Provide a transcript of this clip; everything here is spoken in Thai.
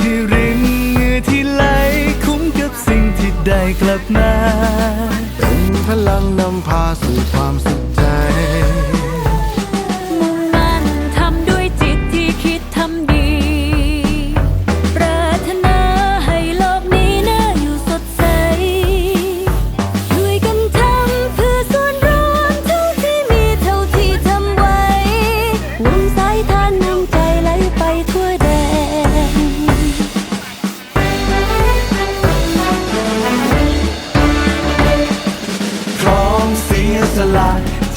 ที่รินเหงื่อที่ไหลคุ้มกับสิ่งที่ได้กลับมาเป็นพลังนำพาสู่ความสุขใจ มุ่งมั่นทำด้วยจิตที่คิดทำดี ปรารถนาให้โลกนี้น่าอยู่สดใส ช่วยกันทำเพื่อส่วนรวมเท่าที่มีเท่าที่ทำไว้หนุนสายทานน้ำใจไหลไปทั่วแดน